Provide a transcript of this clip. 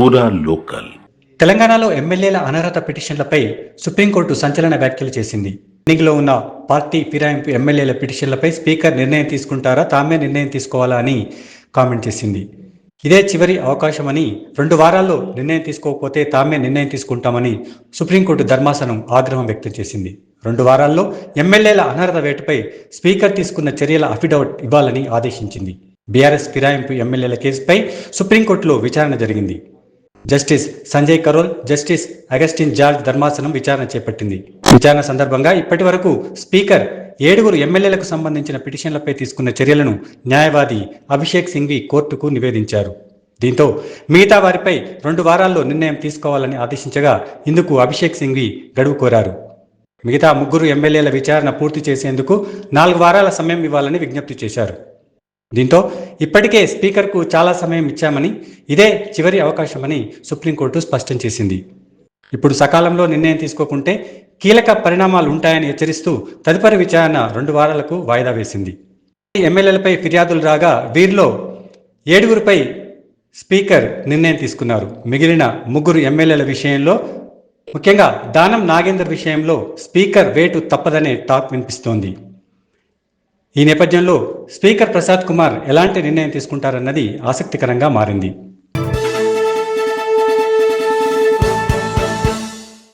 పూరా లోకల్ తెలంగాణలో ఎమ్మెల్యేల అనర్హత పిటిషన్లపై సుప్రీంకోర్టు సంచలన వ్యాఖ్యలు చేసింది. ఎన్నికలో ఉన్న పార్టీ ఫిరాయింపు ఎమ్మెల్యేల పిటిషన్లపై స్పీకర్ నిర్ణయం తీసుకుంటారా? తామే నిర్ణయం తీసుకోవాలా అని కామెంట్ చేసింది. ఇదే చివరి అవకాశమని రెండు వారాల్లో నిర్ణయం తీసుకోకపోతే తామే నిర్ణయం తీసుకుంటామని సుప్రీంకోర్టు ధర్మాసనం ఆగ్రహం వ్యక్తం చేసింది. రెండు వారాల్లో ఎమ్మెల్యేల అనర్హత వేటుపై స్పీకర్ తీసుకున్న చర్యల అఫిడవిట్ ఇవ్వాలని ఆదేశించింది. బీఆర్ఎస్ ఫిరాయింపు ఎమ్మెల్యేల కేసుపై సుప్రీంకోర్టులో విచారణ జరిగింది. జస్టిస్ సంజయ్ కరోల్ జస్టిస్ అగస్టిన్ జార్జ్ ధర్మాసనం విచారణ చేపట్టింది. విచారణ సందర్భంగా ఇప్పటి వరకు స్పీకర్ ఏడుగురు ఎమ్మెల్యేలకు సంబంధించిన పిటిషన్లపై తీసుకున్న చర్యలను న్యాయవాది అభిషేక్ సింఘ్వి కోర్టుకు నివేదించారు. దీంతో మిగతా వారిపై రెండు వారాల్లో నిర్ణయం తీసుకోవాలని ఆదేశించగా ఇందుకు అభిషేక్ సింఘ్వి గడువు కోరారు. మిగతా ముగ్గురు ఎమ్మెల్యేల విచారణ పూర్తి చేసేందుకు నాలుగు వారాల సమయం ఇవ్వాలని విజ్ఞప్తి చేశారు. దీంతో ఇప్పటికే స్పీకర్కు చాలా సమయం ఇచ్చామని ఇదే చివరి అవకాశమని సుప్రీంకోర్టు స్పష్టం చేసింది. ఇప్పుడు సకాలంలో నిర్ణయం తీసుకోకుంటే కీలక పరిణామాలు ఉంటాయని హెచ్చరిస్తూ తదుపరి విచారణ రెండు వారాలకు వాయిదా వేసింది. ఎమ్మెల్యేలపై ఫిర్యాదులు రాగా వీరిలో ఏడుగురిపై స్పీకర్ నిర్ణయం తీసుకున్నారు. మిగిలిన ముగ్గురు ఎమ్మెల్యేల విషయంలో ముఖ్యంగా దానం నాగేందర్ విషయంలో స్పీకర్ వేటు తప్పదనే టాక్ వినిపిస్తోంది. ఈ నేపథ్యంలో స్పీకర్ ప్రసాద్ కుమార్ ఎలాంటి నిర్ణయం తీసుకుంటారన్నది ఆసక్తికరంగా మారింది.